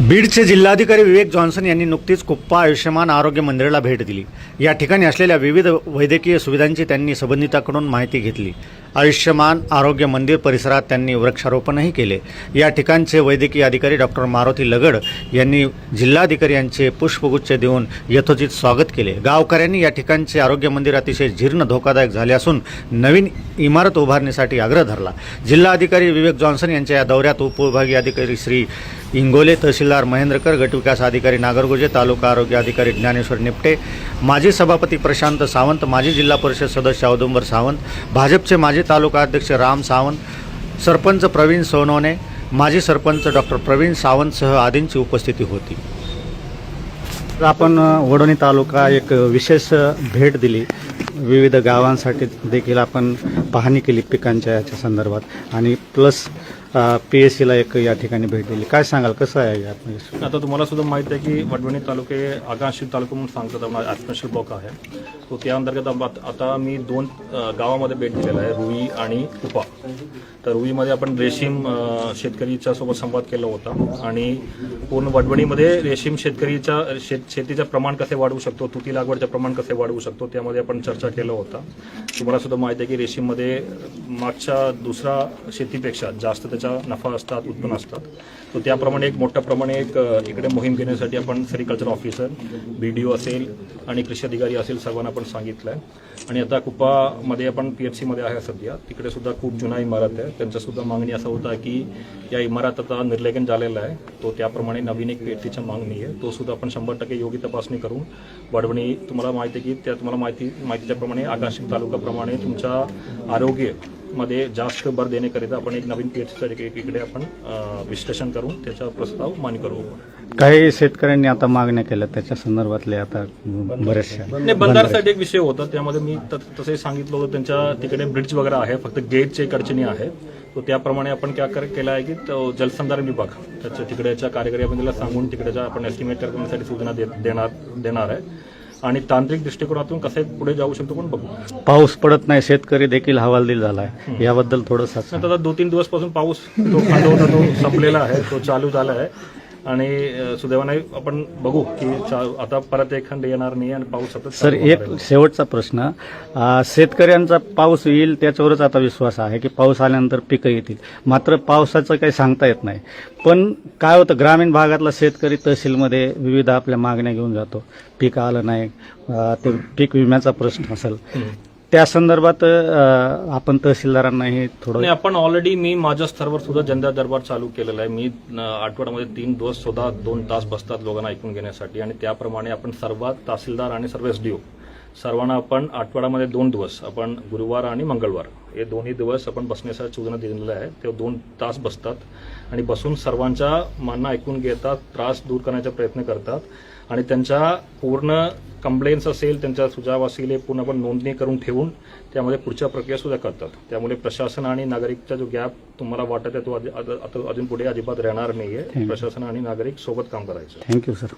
बीडचे जिल्हाधिकारी विवेक जॉन्सन यांनी नुकतीच कुप्पा आयुष्यमान आरोग्य मंदिराला भेट दिली. या ठिकाणी असलेल्या विविध वैद्यकीय सुविधांची त्यांनी संबंधिताकडून माहिती घेतली. आयुष्यमान आरोग्य मंदिर परिसरात त्यांनी वृक्षारोपणही केले. या ठिकाणचे वैद्यकीय अधिकारी डॉक्टर मारुती लगड यांनी जिल्हाधिकारी यांचे पुष्पगुच्छ देऊन यथोचित स्वागत केले. गावकऱ्यांनी या ठिकाणचे आरोग्य मंदिर अतिशय जीर्ण धोकादायक झाले असून नवीन इमारत उभारण्यासाठी आग्रह धरला. जिल्हाधिकारी विवेक जॉन्सन यांच्या या दौऱ्यात उपविभागीय अधिकारी श्री इंगोले तहसीलदार महेंद्रकर गटविकास अधिकारी नागरगोजे तालुका आरोग्य अधिकारी ज्ञानेश्वर निपटे माजी सभापती प्रशांत सावंत माजी जिल्हा परिषद सदस्य औदुंबर सावंत भाजपचे माजी तालुका अध्यक्ष राम सावंत सरपंच प्रवीण सोनवणे माजी सरपंच डॉक्टर प्रवीण सावंतसह आदींची उपस्थिती होती. आपण वडोणी तालुका एक विशेष भेट दिली. विविध गावांसाठी देखील आपण पाहणी केली पिकांच्या याच्या संदर्भात. आणि प्लस पी एस सीला एक या ठिकाणी भेट दिली. काय सांगाल? कसं आहे यात आता तुम्हाला सुद्धा माहिती आहे की वडवणी तालुके आकांक्षित तालुका म्हणून सांगतात आपण ॲस्पेशल ब्लॉक आहे. तो त्या अंतर्गत आता मी दोन गावामध्ये भेट दिलेला आहे रुई आणि उपा. तर रुईमध्ये आपण रेशीम शेतकरीच्या सोबत संवाद केला होता आणि पूर्ण वडवणीमध्ये रेशीम शेतकरीच्या शेत शेतीचं प्रमाण कसे वाढवू शकतो तुती लागवडचं प्रमाण कसे वाढवू शकतो त्यामध्ये आपण चर्चा केलं होता. तुम्हाला सुद्धा माहिती आहे की रेशीममध्ये मागच्या दुसरा शेतीपेक्षा जास्त त्याचा नफा असतात उत्पन्न असतात. तर त्याप्रमाणे एक मोठ्या प्रमाणे एक इकडे मोहीम घेण्यासाठी आपण sericulture officer B D O असेल आणि कृषी अधिकारी असेल सर्वांना आपण सांगितलं आहे आणि आता कुप्पामध्ये आपण पी एफ सीमध्ये आहे सध्या. तिकडे सुद्धा खूप जुना इमारत आहे. त्यांच्यासुद्धा मागणी असा होता की या इमारत आता निर्लेखन झालेला आहे. तो त्याप्रमाणे नवीन एक पी मागणी आहे. तो सुद्धा आपण शंभर टक्के योग्य तपासणी करून वाढवणी तुम्हाला माहिती आहे की त्या तुम्हाला माहिती माहितीच्याप्रमाणे आकाशिक तालुकाप्रमाणे तुमच्या आरोग्य मध्ये जास्त भर देण्याकरिता आपण एक नवीन पी एच इकडे आपण विश्लेषण करून त्याचा प्रस्ताव मान्य करू. काही शेतकऱ्यांनी आता मागण्या केल्या त्याच्या संदर्भातले आता बऱ्याचशा नाही बंधारासाठी एक विषय होता त्यामध्ये मी त- तसंही सांगितलं होतं त्यांच्या तिकडे ब्रिड्ज वगैरे आहे फक्त गेटचे एक अडचणी आहेत. तो त्याप्रमाणे आपण काय कर केलं आहे की तो जलसंधारण विभाग त्याच्या तिकडेच्या कार्यकारी सांगून तिकडेच्या आपण एस्टिमेट करण्यासाठी सूचना देणार देणार आहे. आणि तांत्रिक दृष्टिकोनातून कसे पुढे जाऊ शकतो पण बघू. पाऊस पडत नाही शेतकरी देखील हवालदिल झाला आहे याबद्दल थोडंसं आता दोन तीन दिवसपासून पाऊस तो संपलेला आहे तो चालू झाला आहे. आणि सुदैवाने आपण बघू की आता परत एक खंड येणार नाही आणि पाऊस सतत सर एक. शेवटचा प्रश्न. शेतकऱ्यांचा पाऊस येईल त्याच्यावरच आता विश्वास आहे की पाऊस आल्यानंतर पिकं येतील. मात्र पावसाचं काही सांगता येत नाही. पण काय होतं ग्रामीण भागातला शेतकरी तहसीलमध्ये विविध आपल्या मागण्या घेऊन जातो. पीक आलं नाही ते पीक विम्याचा प्रश्न असेल. त्या संदर्भात अं, आपण तहसीलदारांनाही थोडं नाही आपण ऑलरेडी मी माझ्या स्तरावर सुद्धा जनता दरबार चालू केलेला आहे. मी न, आठवड्यामध्ये तीन दिवस सुद्धा दोन तास बसतात लोकांना ऐकून घेण्यासाठी. आणि त्याप्रमाणे आपण सर्व तहसीलदार आणि सर्व एसडीओ सर्वांना आपण आठवड्यामध्ये दोन दिवस आपण गुरुवार आणि मंगळवार हे दोन्ही दिवस आपण बसण्यासाठी सूचना दिलेल्या आहे ते दोन तास बसतात आणि बसून सर्वांच्या मानणं ऐकून घेतात त्रास दूर करण्याचा प्रयत्न करतात आणि त्यांच्या पूर्ण कंप्लेंट्स असेल त्यांच्या सुझाव असेल हे पूर्ण आपण नोंदणी करून ठेवून त्यामध्ये पुढच्या प्रक्रिया सुद्धा करतात. त्यामुळे प्रशासन आणि नागरिकचा जो गॅप तुम्हाला वाटत आहे तो अजून- पुढे अजिबात राहणार नाहीये. प्रशासन आणि नागरिक सोबत काम करायचं. Thank you sir.